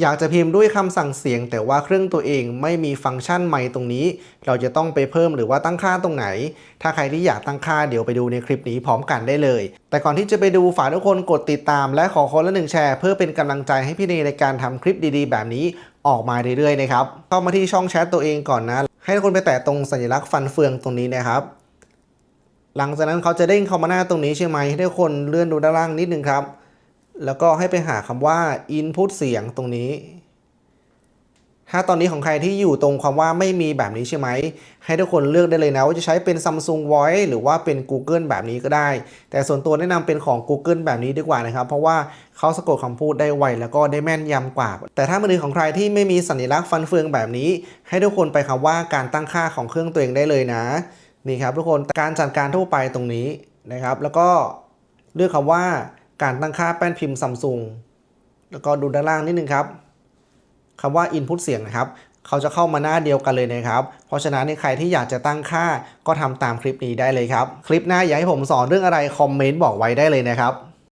อยากจะพิมพ์ด้วยคำสั่งเสียง แต่ว่าเครื่องตัวเองไม่มีฟังก์ชันไมค์ตรงนี้ เราจะต้องไปเพิ่มหรือว่าตั้งค่าตรงไหน ถ้าใครที่อยากตั้งค่าเดี๋ยวไปดูในคลิปนี้พร้อมกันได้เลย แต่ก่อนที่จะไปดูฝากทุกคนกดติดตาม และขอคนละหนึ่งแชร์เพื่อเป็นกำลังใจให้พี่เนในการทำคลิปดีๆ แบบนี้ออกมาเรื่อยๆนะครับเข้ามาที่ช่องแชทตัวเองก่อนนะ ให้ทุกคนไปแตะตรงสัญลักษณ์ฟันเฟืองตรงนี้นะครับ หลังจากนั้นเขาจะเด้งเข้ามาหน้าตรงนี้ใช่ไหมให้ทุกคนเลื่อนดูด้านล่างนิดนึงครับ แล้วก็ให้ไปหาคำว่า input เสียงตรงนี้ ถ้าตอนนี้ของใครที่อยู่ตรงคำว่าไม่มีแบบนี้ใช่ไหม ให้ทุกคนเลือกได้เลยนะ ว่าจะใช้เป็น Samsung Voice หรือว่าเป็น Google แบบนี้ก็ได้ แต่ส่วนตัวแนะนำเป็นของ Google แบบนี้ดีกว่านะครับ เพราะว่าเขาสะกดคำพูดได้ไวแล้วก็ได้แม่นยำกว่า แต่ถ้ามือถือของใครที่ไม่มีสัญลักษณ์ฟันเฟืองแบบนี้ ให้ทุกคนไปคำว่าการตั้งค่าของเครื่องตัวเองได้เลยนะ นี่ครับทุกคนการจัดการทั่วไปตรงนี้นะครับ แล้วก็เลือกคำว่า การตั้งค่าแป้นพิมพ์ Samsung แล้วก็ดูด้านล่างนิดนึงครับคำว่า input เสียงนะครับเขาจะเข้ามาหน้าเดียวกันเลยนะครับ เพราะฉะนั้นใครที่อยากจะตั้งค่าก็ทำตามคลิปนี้ได้เลยครับ คลิปหน้าอยากให้ผมสอนเรื่องอะไรคอมเมนต์บอกไว้ได้เลยนะครับ